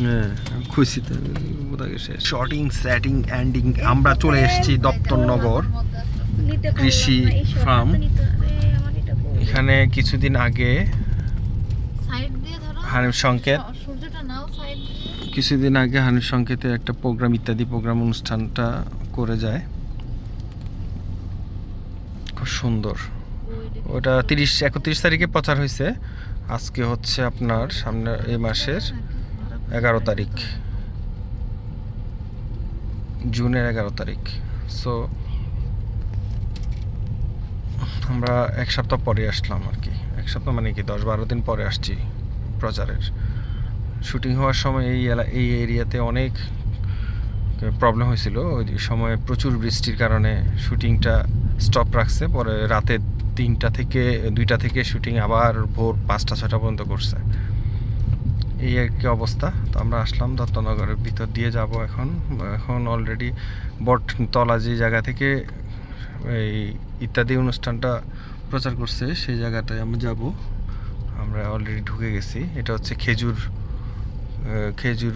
হ্যাঁ শেষ sorting setting ending আমরা চলে এসেছি দপ্তরনগর নিতে পারলাম কৃষি ফার্ম। এখানে কিছুদিন আগে সাইড হানিফ সংকেত সূর্য- সূর্যটা নাও সাইড দিয়ে কিছুদিন আগে হানিফ সংকেতে একটা প্রোগ্রাম ইত্যাদি প্রোগ্রাম অনুষ্ঠানটা করে যায় খুব সুন্দর ওটা তিরিশ, একত্রিশ তারিখে প্রচার হয়েছে। আজকে হচ্ছে আপনার সামনে এই মাসের এগারো তারিখ। জুনের এগারো তারিখ। সো আমরা এক সপ্তাহ পরে আসলাম আর কি। এক সপ্তাহ মানে কি? দশ বারো দিন পরে আসছি প্রচারের। শুটিং হওয়ার সময় এই এলা, এই এরিয়াতে অনেক প্রবলেম হয়েছিল। ওই সময় প্রচুর বৃষ্টির কারণে শুটিংটা স্টপ রাখছে। পরে রাতে তিনটা থেকে দুইটা থেকে শুটিং আবার ভোর পাঁচটা ছটা পর্যন্ত করছে। এই আর কি অবস্থা। তো আমরা আসলাম দত্তনগরের ভিতর দিয়ে যাব এখন। এখন অলরেডি বটতলা যে জায়গা থেকে এই ইত্যাদি অনুষ্ঠানটা প্রচার করছে সেই জায়গাটায় আমরা যাব। আমরা অলরেডি ঢুকে গেছি। এটা হচ্ছে খেজুর খেজুর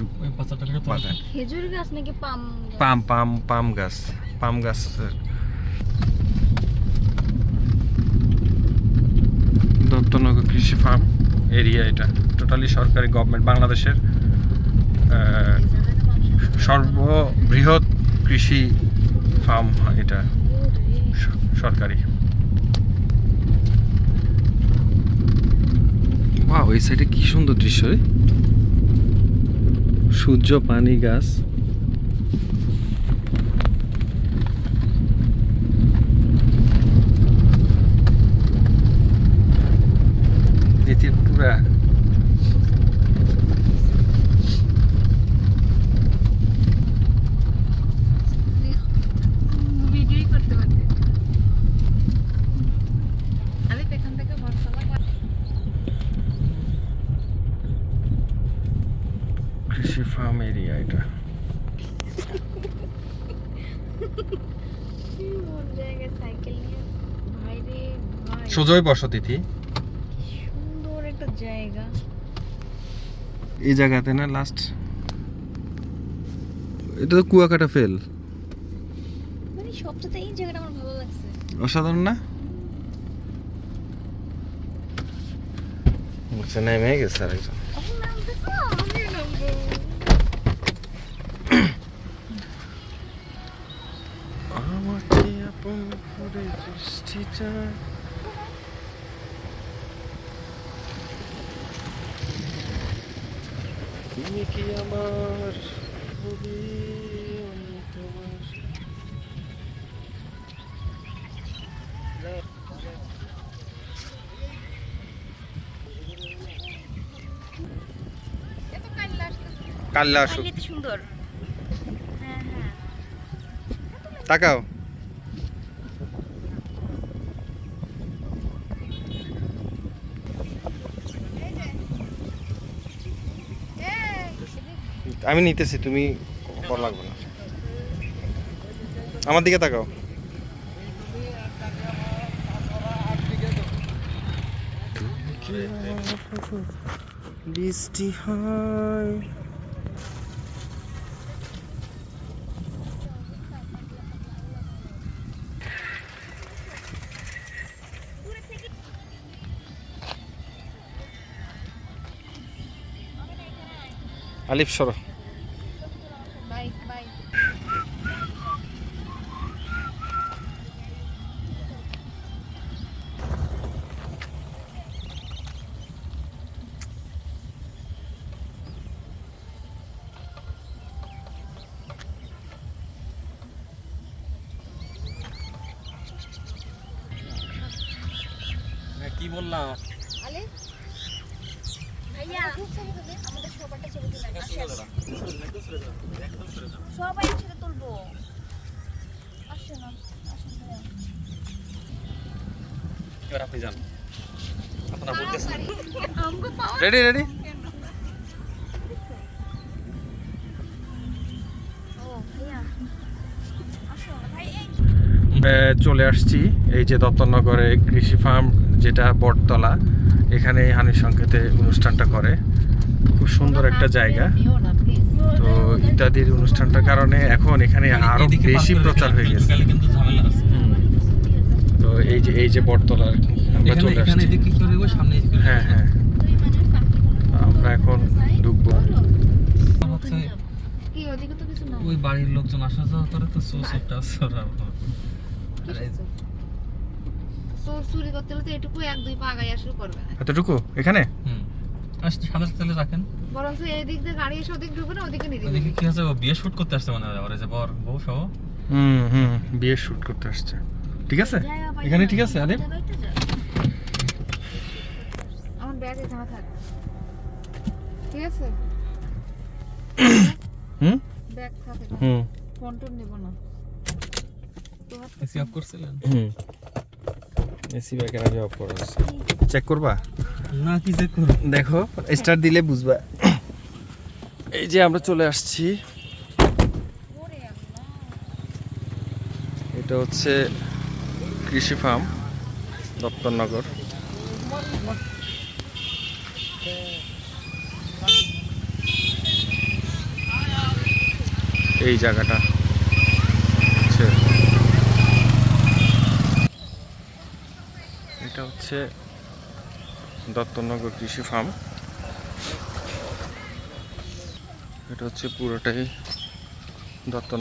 খেজুর গাছ নাকি পাম পাম পাম পাম গাছ পাম গাছ দত্তনগর কৃষি ফার্ম এরিয়া এটা। টোটালি সরকারি গভর্নমেন্ট বাংলাদেশের সর্ববৃহৎ কৃষি ফার্ম এটা, সরকারি। এই সাইডে কি সুন্দর দৃশ্য। সূর্য, পানি, গাছ। ত্রিপুরা ভিডিওই করতে পারতে আমি এখান থেকে বটতলা কৃষি ফার্ম এরিয়া এটা। সুজয় বসতিথি জায়গা এই জায়গাতে না লাস্ট এটা তো কুয়াকাটা ফেল মানে সবচেয়ে এই জায়গাটা আমার ভালো লাগছে। অসাধারণ না? বুঝছে মেয়ে গেছে আমি নামবো। আমাকে আপন করে দৃষ্টিটা তুমি কি আমার ছবি, আমি তোমার কাল্লা আসুক সুন্দর। হ্যাঁ হ্যাঁ। তাকাও। আমি নিতেছি তুমি কল লাগবে না। আমার দিকে তাকাও। বৃষ্টি হয়। আলিফ সরো। কি বললাম? আলে? ভাইয়া আমাদের সবারটা ছবি তুলে আসেন। সবাই একসাথে তুলবো। আসেন আসেন এবার আপনি যান। আপনারা বলতেছেন। Ready ready? চলে আসছি। এই যে দত্তনগরে কৃষি ফার্ম যেটা বটতলা এখানে হানির সংকেতে অনুষ্ঠানটা করে। খুব সুন্দর একটা জায়গা। তো ইত্যাদির অনুষ্ঠানটার কারণে এখন এখানে আরও বেশি প্রচার হয়ে গেছে। তো এই যে এই যে বটতলা আর কি, আমরা চলে আসছি। হ্যাঁ হ্যাঁ। আমরা এখন ঢুকবো। হচ্ছে কি ওদিকে তো কিছু না। ওই বাড়ির লোকজন আসা যাওয়া করে তো চৌষট্টি আসর চোর চুরি করতে হলে তো এটুকু এক দুই পা আগাইয়া শুরু করবে। না এতটুকু? এখানে? হুম। আর সাদা তেলে রাখেন। বরঞ্চ এদিক দিয়ে গাড়ি এসে ওদিক ঢুকবে না ওদিকে নিয়ে ওদিকে দিবে কি হচ্ছে বিয়ে শুট করতে আসছে মনে হয় ওর যে বর বউ সহ। হুম হুম বিয়ে শুট করতে আসছে। ঠিক আছে? এখানে ঠিক আছে আরে আমার ব্যাগ এখানে থাক ঠিক আছে? হুম? ব্যাগ থাকে হুম। ফোন টোন নেব না। এসি অফ করছিলেন? হুম। এসি আগে অফ করা চেক করবা? না কি চেক করো দেখো স্টার দিলে বুঝবা। এই যে আমরা চলে আসছি। এটা হচ্ছে কৃষি ফার্ম দপ্তরনগর এই জায়গাটা হচ্ছে এটা হচ্ছে দত্তনগর কৃষি ফার্ম। এটা হচ্ছে পুরোটাই দত্ত